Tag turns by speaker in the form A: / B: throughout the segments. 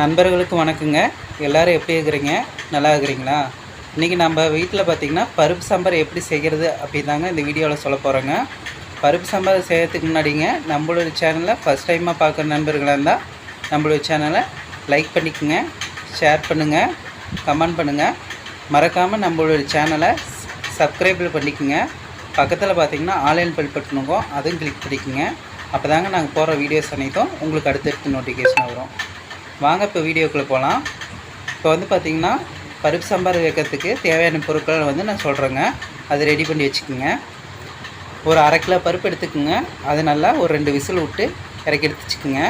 A: நண்பர்களுக்கு வணக்கங்க. எல்லாரும் எப்படி இருக்கிறீங்க? நல்லா இருக்கிறீங்களா? இன்றைக்கி நம்ம வீட்டில் பார்த்திங்கன்னா பருப்பு சாம்பார் எப்படி செய்கிறது அப்படிதாங்க இந்த வீடியோவில் சொல்ல போகிறோங்க பருப்பு சாம்பார் செய்கிறதுக்கு முன்னாடிங்க நம்மளோட சேனலை ஃபஸ்ட் டைமாக பார்க்குற நண்பர்களாக இருந்தால் நம்மளோட சேனலை லைக் பண்ணிக்கோங்க ஷேர் பண்ணுங்கள் கமெண்ட் பண்ணுங்கள் மறக்காமல் நம்மளோட சேனலை சப்ஸ்கிரைபில் பண்ணிக்கோங்க. பக்கத்தில் பார்த்தீங்கன்னா ஆன்லைன் பில் பட்டனுங்க அதுவும் கிளிக் பண்ணிக்கோங்க. அப்போ தாங்க நாங்கள் போகிற வீடியோஸ் அனைத்தும் உங்களுக்கு அடுத்தடுத்து நோட்டிஃபிகேஷன் வரும். வாங்க இப்போ வீடியோக்குள்ளே போகலாம் இப்போ வந்து பார்த்திங்கன்னா பருப்பு சாம்பார் வைக்கிறதுக்கு தேவையான பொருட்களை வந்து நான் சொல்கிறேங்க அது ரெடி பண்ணி வச்சுக்கோங்க. ஒரு அரை கிலோ பருப்பு எடுத்துக்கோங்க. அது நல்லா ஒரு ரெண்டு விசில் விட்டு இறக்கி எடுத்து வச்சுக்கோங்க.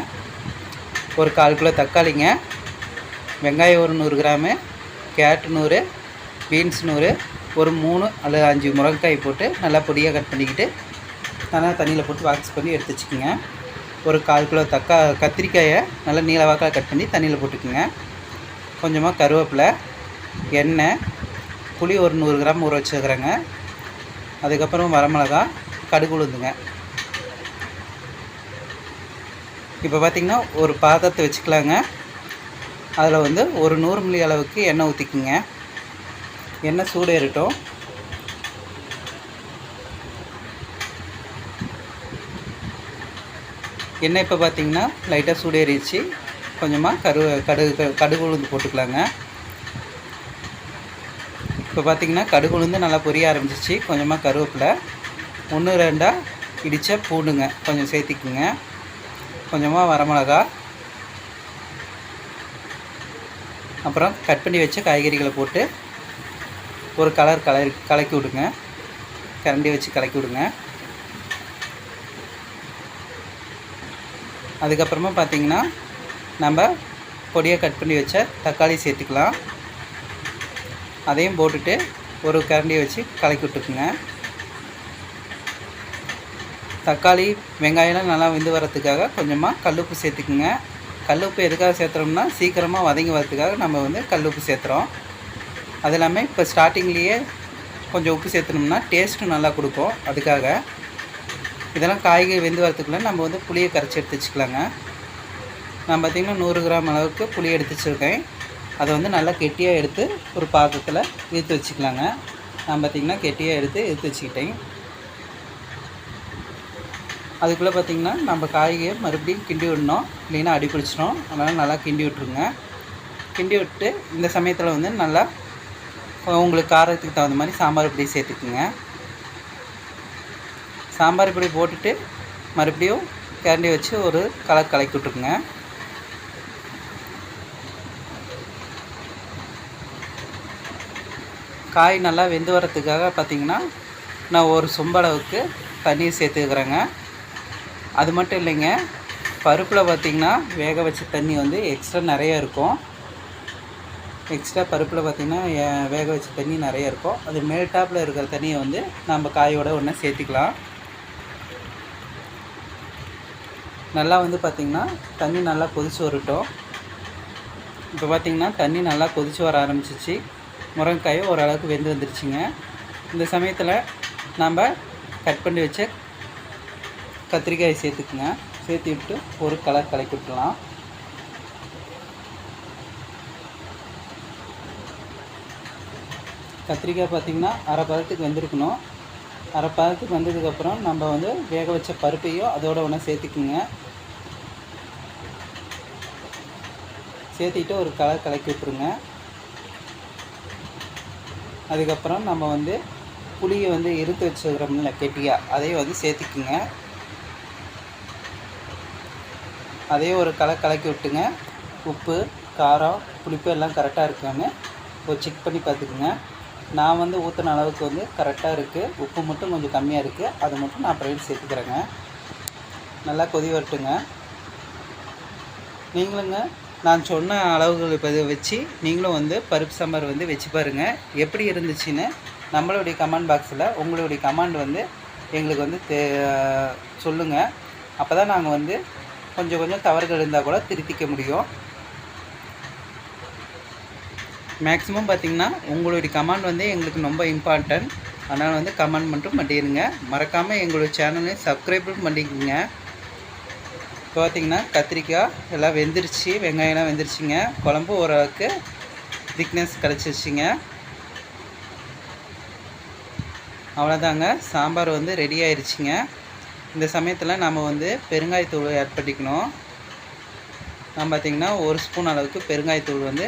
A: ஒரு கால் கிலோ தக்காளிங்க. வெங்காயம் ஒரு நூறு கிராமு. கேரட் நூறு பீன்ஸ் நூறு. ஒரு மூணு அல்லது அஞ்சு முருங்கைக்காய் போட்டு நல்லா பொடியாக கட் பண்ணிக்கிட்டு நல்லா தண்ணியில் போட்டு வாக்ஸ் பண்ணி எடுத்து வச்சுக்கோங்க. ஒரு கால் கிலோ தக்கா கத்திரிக்காயை நல்லா நீல கட் பண்ணி தண்ணியில் போட்டுக்குங்க. கொஞ்சமாக கருவேப்பிலை எண்ணெய் புளி ஒரு நூறு கிராம் ஊற வச்சுக்கிறேங்க அதுக்கப்புறம் வரமிளகா கடுகு உளுந்துங்க. இப்போ பார்த்திங்கன்னா ஒரு பாத்திரத்தை வச்சுக்கலாங்க. அதில் வந்து ஒரு நூறு மில்லி அளவுக்கு எண்ணெய் ஊற்றிக்குங்க. எண்ணெய் சூடு ஏறட்டும் எண்ணெய் இப்போ பார்த்திங்கன்னா லைட்டாக சூடு கொஞ்சமாக கரு கடுகு கடுகு உளுந்து போட்டுக்கலாங்க. இப்போ பார்த்தீங்கன்னா கடுகு உளுந்து நல்லா பொரிய ஆரம்பிச்சிச்சு கொஞ்சமாக கருவேப்பிலை ஒன்று ரெண்டாக இடித்த பூண்டுங்க. கொஞ்சம் சேர்த்திக்குங்க. கொஞ்சமாக வரமிளகா. அப்புறம் கட் பண்ணி வச்ச காய்கறிகளை போட்டு ஒரு கலர் கலர் கலக்கி விடுங்க. கரண்டி வச்சு கலக்கி விடுங்க. அதுக்கப்புறமா பார்த்தீங்கன்னா நம்ம பொடியாக கட் பண்ணி வச்ச தக்காளி சேர்த்துக்கலாம். அதையும் போட்டுட்டு ஒரு கரண்டியை வச்சு கலக்கி விட்டுக்குங்க. தக்காளி வெங்காயம்லாம் நல்லா வெந்து வரத்துக்காக கொஞ்சமாக கல்லுப்பு சேர்த்துக்குங்க. கல்லுப்பு எதுக்காக சேர்த்துறோம்னா சீக்கிரமாக வதங்கி வரதுக்காக நம்ம வந்து கல்லுப்பு சேர்த்துறோம். அது இல்லாமல் இப்போ ஸ்டார்டிங்லேயே கொஞ்சம் உப்பு சேர்த்துனோம்னா டேஸ்ட்டும் நல்லா கொடுக்கும். அதுக்காக இதெல்லாம் காய்கறி வெந்து வரத்துக்குள்ள நம்ம வந்து புளியை கரைச்சி எடுத்து வச்சுக்கலாங்க. நான் பார்த்திங்கன்னா நூறு கிராம் அளவுக்கு புளி எடுத்து வச்சுருக்கேன். அதை வந்து நல்லா கெட்டியாக எடுத்து ஒரு பாத்திரத்தில் இழுத்து வச்சுக்கலாங்க. நான் பார்த்திங்கன்னா கெட்டியாக எடுத்து இழுத்து வச்சுக்கிட்டேன். அதுக்குள்ளே பார்த்திங்கன்னா நம்ம காய்கறியை மறுபடியும் கிண்டி விடணும். இல்லைன்னா அடி பிடிச்சிடும். அதனால் நல்லா கிண்டி விட்ருங்க கிண்டி விட்டு இந்த சமயத்தில் வந்து நல்லா உங்களுக்கு காரத்துக்கு தகுந்த மாதிரி சாம்பார் இப்படி சேர்த்துக்குங்க. சாம்பார் பொடி போட்டுட்டு மறுபடியும் கரண்டி வச்சு ஒரு கலர் கலக்கி விட்ருக்குங்க காய் நல்லா வெந்து வரத்துக்காக பார்த்திங்கன்னா நான் ஒரு சொம்பளவுக்கு தண்ணீர் சேர்த்துக்கிறேங்க. அது மட்டும் இல்லைங்க பருப்பில் பார்த்திங்கன்னா வேக வச்ச தண்ணி வந்து எக்ஸ்ட்ரா நிறைய இருக்கும். எக்ஸ்ட்ரா பருப்பில் பார்த்திங்கன்னா வேக வச்ச தண்ணி நிறைய இருக்கும். அது மேல்டாப்பில் இருக்கிற தண்ணியை வந்து நம்ம காயோட ஒன்றா சேர்த்திக்கலாம். நல்லா வந்து பார்த்திங்கன்னா தண்ணி நல்லா கொதிச்சு வரட்டும். இப்போ பார்த்திங்கன்னா தண்ணி நல்லா கொதிச்சு வர ஆரம்பிச்சிச்சு. முருங்கைக்காயும் ஓரளவுக்கு வெந்து வந்துருச்சுங்க. இந்த சமயத்தில் நாம் கட் பண்ணி வச்ச கத்திரிக்காயை சேர்த்துக்குங்க. சேர்த்து விட்டு ஒரு கலர் கலக்கி விட்டுலாம் கத்திரிக்காய் பார்த்திங்கன்னா அரை பதத்துக்கு வெந்திருக்கணும். அரை பதத்துக்கு வந்ததுக்கப்புறம் நம்ம வந்து வேக வச்ச பருப்பையும் அதோட ஒன்றா சேர்த்துக்குங்க. சேர்த்திட்டு ஒரு கலர் கலக்கி விட்டுருங்க. அதுக்கப்புறம் நம்ம வந்து புளியை வந்து இருத்து வச்சுக்கிறோம்ல கெட்டியாக அதையும் வந்து சேர்த்துக்குங்க. அதையும் ஒரு கலர் கலக்கி விட்டுங்க உப்பு காரம் புளிப்பு எல்லாம் கரெக்டாக இருக்கான்னு. ஒரு செக் பண்ணி பார்த்துக்குங்க. நான் வந்து ஊற்றின அளவுக்கு வந்து கரெக்டாக இருக்குது உப்பு மட்டும் கொஞ்சம் கம்மியாக இருக்குது அதை மட்டும் நான் அப்புறம் சேர்த்துக்கிறேங்க. நல்லா கொதி வரட்டுங்க. நீங்களுங்க நான் சொன்ன அளவுகள் இப்போ வச்சு நீங்களும் வந்து பருப்பு சாம்பார் வந்து வச்சு பாருங்கள் எப்படி இருந்துச்சுன்னு நம்மளுடைய கமெண்ட் பாக்ஸில் உங்களுடைய கமெண்ட் வந்து எங்களுக்கு வந்து தே சொல்லுங்கள் அப்போ தான் நாங்கள் வந்து கொஞ்சம் கொஞ்சம் தவறுகள் இருந்தால் கூட திருத்திக்க முடியும். மேக்ஸிமம் பார்த்திங்கன்னா உங்களுடைய கமெண்ட் வந்து எங்களுக்கு ரொம்ப இம்பார்ட்டன்ட் அதனால் வந்து கமெண்ட் மட்டும் பண்ணிடுங்க மறக்காமல் எங்களுடைய சேனலையும் சப்ஸ்கிரைபும் பண்ணிக்கோங்க. இப்போ பார்த்தீங்கன்னா கத்திரிக்காய் எல்லாம் வெந்துருச்சு. வெங்காயம்லாம் வெந்துருச்சுங்க. குழம்பு ஓரளவுக்கு திக்னஸ் கிடச்சிருச்சுங்க. அவ்வளோதாங்க சாம்பார் வந்து ரெடி ஆயிடுச்சுங்க இந்த சமயத்தில் நம்ம வந்து பெருங்காயத்தூள் ஆட் பண்ணிக்கணும். நான் பார்த்திங்கன்னா ஒரு ஸ்பூன் அளவுக்கு பெருங்காயத்தூள் வந்து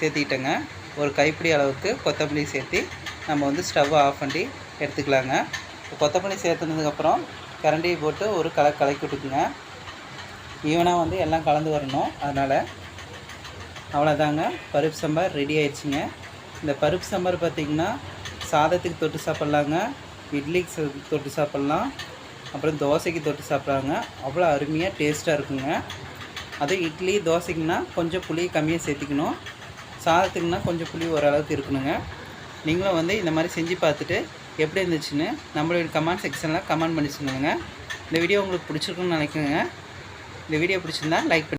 A: சேர்த்திக்கிட்டேங்க ஒரு கைப்பிடி அளவுக்கு கொத்தமல்லி சேர்த்து நம்ம வந்து ஸ்டவ்வை ஆஃப் பண்ணி எடுத்துக்கலாங்க. கொத்தமல்லி சேர்த்துனதுக்கப்புறம் கரண்டியை போட்டு ஒரு கலை கலக்கி விட்டுக்குங்க. ஈவனாக வந்து எல்லாம் கலந்து வரணும். அதனால் அவ்வளோதாங்க பருப்பு சாம்பார் ரெடி ஆயிடுச்சுங்க. இந்த பருப்பு சாம்பார் பார்த்திங்கன்னா சாதத்துக்கு தொட்டு சாப்பிட்லாங்க. இட்லிக்கு ச- தொட்டு சாப்பிட்லாம். அப்புறம் தோசைக்கு தொட்டு சாப்பிட்லாங்க. அவ்வளோ அருமையாக டேஸ்ட்டாக இருக்குங்க. அதுவும் இட்லி தோசைக்குன்னா கொஞ்சம் புளி கம்மியாக சேர்த்திக்கணும். சாதத்துக்குன்னா கொஞ்சம் புளி ஓரளவுக்கு இருக்கணுங்க. நீங்களும் வந்து இந்த மாதிரி செஞ்சு பார்த்துட்டு எப்படி இருந்துச்சுன்னு நம்மளுடைய கமெண்ட் செக்ஷனில் கமெண்ட் பண்ணி சொல்லுங்கள் இந்த வீடியோ உங்களுக்கு பிடிச்சிருக்குன்னு நினைக்கிறேங்க. இந்த வீடியோ பிடிச்சிருந்தா லைக் பண்ணி